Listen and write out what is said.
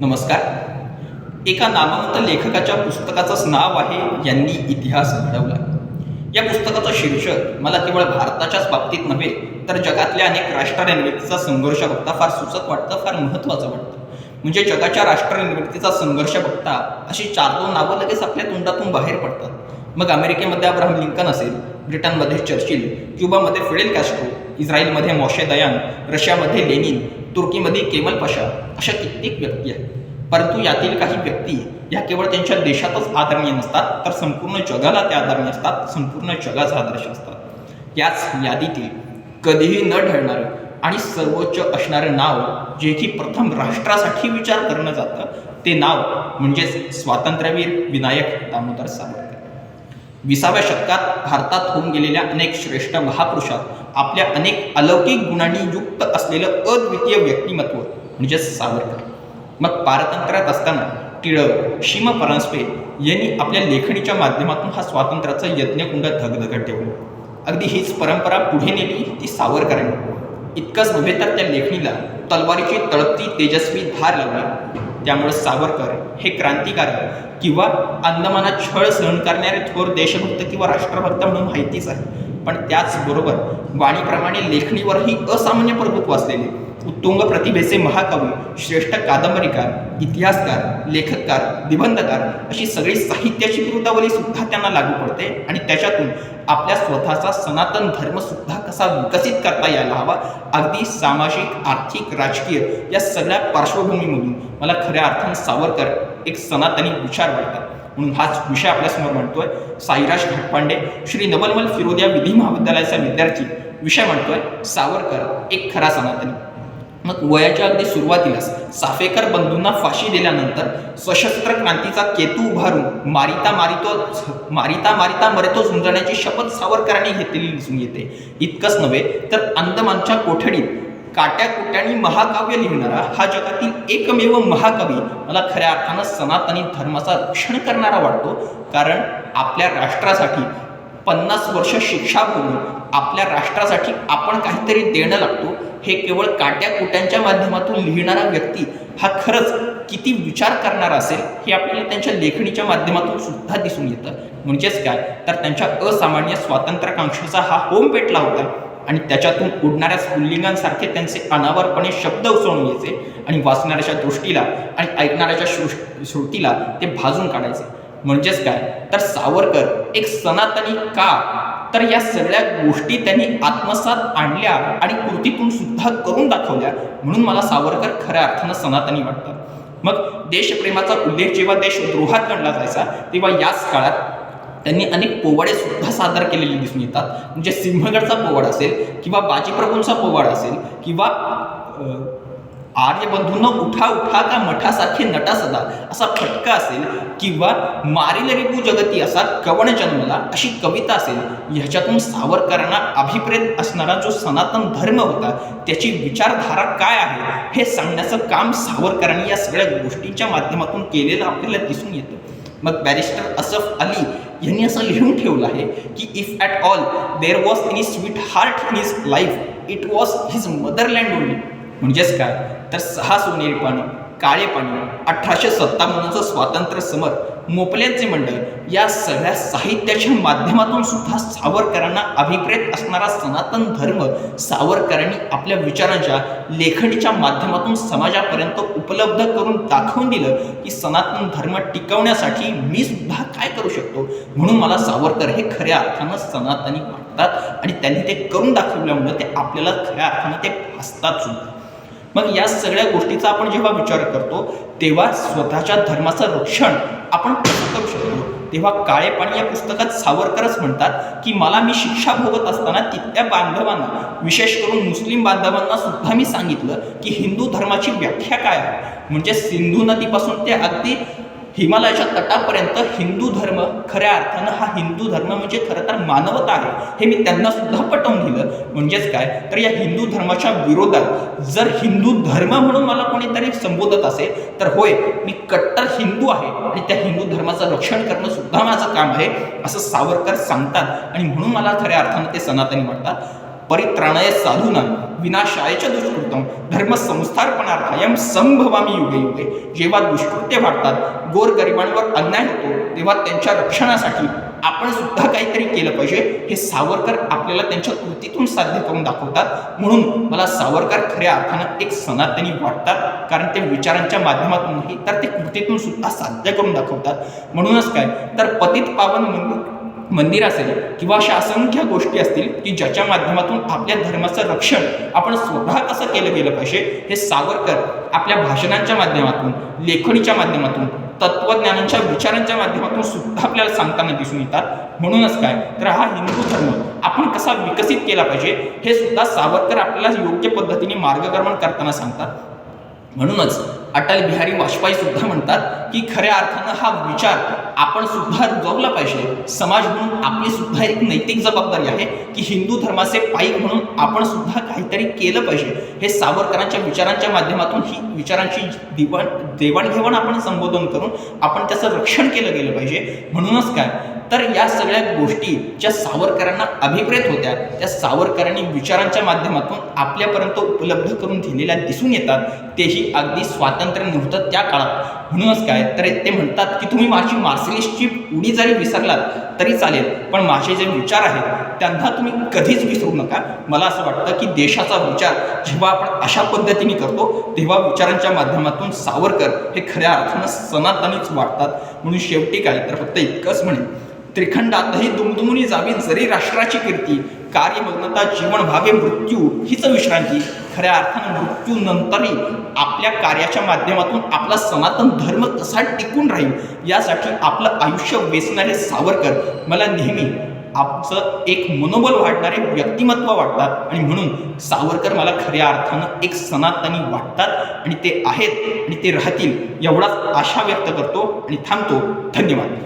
नमस्कार. एका नामवंत लेखकाच्या पुस्तकाचंच नाव आहे यांनी इतिहास घडवला. या पुस्तकाचं शीर्षक मला केवळ भारताच्याच बाबतीत नव्हे तर जगातल्या अनेक राष्ट्रनिर्मितीचा संघर्ष बघता फार सुचक वाटतं फार महत्त्वाचं वाटतं. म्हणजे जगाच्या राष्ट्रनिर्मितीचा संघर्ष बघता अशी चार दोन नावं लगेच आपल्या तोंडातून बाहेर पडतात. मग अमेरिकेमध्ये अब्राहम लिंकन असेल ब्रिटनमध्ये चर्चिल क्युबामध्ये फिडेल कॅस्ट्रो इस्रायलमध्ये मॉशे दयान रशियामध्ये लेनिन तुर्कीमध्ये केमल पशा अशा कित्येक व्यक्ती आहेत. परंतु यातील काही व्यक्ती ह्या केवळ त्यांच्या देशातच आदरणीय नसतात तर संपूर्ण जगाला त्या आदरणीय असतात संपूर्ण जगाचा आदर्श असतात. याच यादीतील कधीही न ढळणारं आणि सर्वोच्च असणारं नाव जे की प्रथम राष्ट्रासाठी विचार करणं जातं ते नाव म्हणजेच स्वातंत्र्यवीर विनायक दामोदर सावरकर विसाव्या शतकात भारतात होऊन गेलेल्या अनेक श्रेष्ठ महापुरुषात आपल्या अनेक अलौकिक गुणांनी युक्त असलेलं अद्वितीय व्यक्तिमत्व म्हणजेच सावरकर. मग पारतंत्र्यात असताना टिळक शिम परांजपे यांनी आपल्या लेखणीच्या माध्यमातून हा स्वातंत्र्याचा यज्ञकुंड धगधगत ठेवलं. अगदी हीच परंपरा पुढे नेली ती सावरकरांनी. इतकंच नव्हे तर त्या लेखणीला तलवारीची तळपती तेजस्वी धार लावली. त्यामुळे सावरकर हे क्रांतिकारक किंवा अंदमानात छळ सहन करणारे थोर देशभक्त किंवा राष्ट्रभक्त म्हणून माहितीच आहे. पण त्याचबरोबर वाणीप्रमाणे लेखणीवरही असामान्य प्रभुत्व असलेले उत्तुंग प्रतिभेचे महाकवी श्रेष्ठ कादंबरीकार इतिहासकार लेखककार निबंधकार अशी सगळी साहित्याची कृतावली सुद्धा त्यांना लागू पडते आणि त्याच्यातून आपल्या स्वतःचा सनातन धर्म सुद्धा कसा विकसित करता यायला हवा अगदी सामाजिक आर्थिक राजकीय या सगळ्या पार्श्वभूमीमधून मला खऱ्या अर्थानं सावरकर एक सनातनी विचार वाटतात. म्हणून हाच विषय आपल्यासमोर म्हणतोय साईराज घाटपांडे श्री नवलमल फिरोदिया विधी महाविद्यालयाचा विद्यार्थी. विषय म्हणतोय सावरकर एक खरा सनातनी. मग वयाच्या अगदी सुरुवातीलाच साफेकर बंधूंना फाशी दिल्यानंतर सशस्त्र क्रांतीचा केतू उभारून मारिता मारितो मारिता मारिता मरतो झुंजण्याची शपथ सावरकरांनी घेतलेली दिसून येते. इतकंच नव्हे तर अंदमानच्या कोठडीत काट्याकुट्यानी महाकाव्य लिहिणारा हा जगातील एकमेव महाकवी मला खऱ्या अर्थानं सनातनी धर्माचा रक्षण करणारा वाटतो. कारण आपल्या राष्ट्रासाठी पन्नास वर्ष शिक्षा करून आपल्या राष्ट्रासाठी आपण काहीतरी देणं लागतो. हे केवळ काट्या कुट्यांच्या माध्यमातून लिहिणारा व्यक्ती हा खरंच किती विचार करणारा असेल हे आपल्याला त्यांच्या लेखणीच्या माध्यमातून सुद्धा दिसून येतं. म्हणजेच काय? तर त्यांच्या असामान्य स्वातंत्र्याकांक्षेचा हा होम पेटला होता आणि त्याच्यातून उडणाऱ्या स्फुल्लिंगांसारखे त्यांचे अनावरपणे शब्द उसळून यायचे आणि वाचणाऱ्याच्या दृष्टीला आणि ऐकणाऱ्याच्या श्रुतीला ते भाजून काढायचे. म्हणजेच काय? तर सावरकर एक सनातनी का तर या सगळ्या गोष्टी त्यांनी आत्मसात आणल्या आणि कृतीतून सुद्धा करून दाखवल्या. म्हणून मला सावरकर खऱ्या अर्थानं सनातनी वाटतात मग देशप्रेमाचा उल्लेख जेव्हा देशद्रोहात गणला जायचा तेव्हा याच काळात त्यांनी अनेक पोवाडे सुद्धा सादर केलेले दिसून येतात. म्हणजे सिंहगडचा पोवाड असेल किंवा बाजीप्रभूंचा पोवाड असेल किंवा आर्यबंधूंना उठा उठा का मठासारखे नटा सदा असा फटका असेल किंवा मारिल रिपू जगती असा कवण जन्मला अशी कविता असेल ह्याच्यातून सावरकरांना अभिप्रेत असणारा जो सनातन धर्म होता त्याची विचारधारा काय आहे हे सांगण्याचं काम सावरकरांनी या सगळ्या गोष्टींच्या माध्यमातून केलेलं आपल्याला दिसून येतं. मग बॅरिस्टर असफ अली यांनी असं लिहून ठेवलं आहे की if at all there was any sweet heart in his life it was his motherland only म्हणजेच काय? तर सहा सोनेरी पानं काळे पाणी अठराशे सत्तावन्नचं स्वातंत्र्य समर मोपल्यांचे मंडळ या सगळ्या साहित्याच्या माध्यमातून सुद्धा सावरकरांना अभिप्रेत असणारा सनातन धर्म सावरकरांनी आपल्या विचारांच्या लेखणीच्या माध्यमातून समाजापर्यंत उपलब्ध करून दाखवून दिलं की सनातन धर्म टिकवण्यासाठी मी सुद्धा काय करू शकतो? म्हणून मला सावरकर हे खऱ्या अर्थानं सनातनी वाटतात आणि त्यांनी ते करून दाखवल्यामुळे ते आपल्याला खऱ्या अर्थानं ते भासतात सुद्धा. मग या सगळ्या गोष्टीचा आपण जेव्हा विचार करतो तेव्हा स्वतःच्या धर्माचं रक्षण आपण कसं करू शकतो? तेव्हा काळे पाणी या पुस्तकात सावरकरच म्हणतात की मला मी शिक्षा भोगत असताना तिथल्या बांधवांना विशेष करून मुस्लिम बांधवांना सुद्धा मी सांगितलं की हिंदू धर्माची व्याख्या काय आहे? म्हणजे सिंधू नदीपासून ते अगदी हिमालयाच्या तटापर्यंत हिंदू धर्म खऱ्या अर्थानं हा हिंदू धर्म म्हणजे खरं तर मानवता आहे. हे मी त्यांना सुद्धा पटवून दिलं. म्हणजेच काय? तर या हिंदू धर्माच्या विरोधात जर हिंदू धर्म म्हणून मला कोणीतरी संबोधत असेल तर होय मी कट्टर हिंदू आहे आणि त्या हिंदू धर्माचं रक्षण करणं सुद्धा माझं काम आहे असं सावरकर सांगतात. आणि म्हणून मला खऱ्या अर्थानं ते सनातनी म्हणतात. परित्राणय साधूना विनाशायच्या दुष्कृतम धर्म संस्थार्पणार्थायम संभवामी युगे युगे. जेव्हा दुष्कृत्य वाढतात गोरगरिबांवर अन्याय होतो तेव्हा त्यांच्या रक्षणासाठी आपण सुद्धा काहीतरी केलं पाहिजे. हे सावरकर आपल्याला त्यांच्या कृतीतून साध्य करून दाखवतात. म्हणून मला सावरकर खऱ्या अर्थानं एक सनातनी वाटतात. कारण ते विचारांच्या माध्यमातून नाही तर ते कृतीतून सुद्धा साध्य करून दाखवतात. म्हणूनच काय तर पतित पावन मंदिर मंदिर असेल किंवा अशा असंख्य गोष्टी असतील की ज्याच्या माध्यमातून आपल्या धर्माचं रक्षण आपण स्वतः कसं केलं गेलं पाहिजे हे सावरकर आपल्या भाषणांच्या माध्यमातून लेखणीच्या माध्यमातून तत्वज्ञानांच्या विचारांच्या माध्यमातून सुद्धा आपल्याला सांगताना दिसून येतात. म्हणूनच काय? तर हा हिंदू धर्म आपण कसा विकसित केला पाहिजे हे सुद्धा सावरकर आपल्याला योग्य पद्धतीने मार्गक्रमण करताना सांगतात. म्हणूनच अटल बिहारी वाजपेयी सुद्धा म्हणतात की खऱ्या अर्थानं हा विचार आपण सुद्धा रुजवला पाहिजे. समाज म्हणून आपली सुद्धा एक नैतिक जबाबदारी आहे की हिंदू धर्माचे पाईक म्हणून आपण सुद्धा काहीतरी केलं पाहिजे. हे सावरकरांच्या विचारांच्या माध्यमातून ही विचारांची दिवाण देवाणघेवाण आपण संबोधन करून आपण त्याचं रक्षण केलं गेलं पाहिजे. म्हणूनच काय? तर या सगळ्या गोष्टी ज्या सावरकरांना अभिप्रेत होत्या त्या सावरकरांनी विचारांच्या माध्यमातून आपल्यापर्यंत उपलब्ध करून दिलेल्या दिसून येतात. तेही अगदी स्वातंत्र्य नव्हतं त्या काळात. म्हणूनच काय? तर ते म्हणतात की तुम्ही माझी मार्सिलिस्टची उडी जरी विसरलात तरी चालेल पण माझे जे विचार आहेत त्यांना तुम्ही कधीच विसरू नका. मला असं वाटतं की देशाचा विचार जेव्हा आपण अशा पद्धतीने करतो तेव्हा विचारांच्या माध्यमातून सावरकर हे खऱ्या अर्थानं सनातनीच वाटतात म्हणून शेवटी काय? तर फक्त इतकंच म्हणे त्रिखंडातही दुमदुमुनी जावी जरी राष्ट्राची कीर्ती कार्यमग्नता जीवन व्हावे मृत्यू हीच विश्रांती. खऱ्या अर्थानं मृत्यूनंतरही आपल्या कार्याच्या माध्यमातून आपला सनातन धर्म कसा टिकून राहील यासाठी आपलं आयुष्य वेचणारे सावरकर मला नेहमी आपचं एक मनोबल वाढणारे व्यक्तिमत्व वाटतात. आणि म्हणून सावरकर मला खऱ्या अर्थानं एक सनातनी वाटतात. आणि ते आहेत आणि ते राहतील एवढाच आशा व्यक्त करतो आणि थांबतो. धन्यवाद.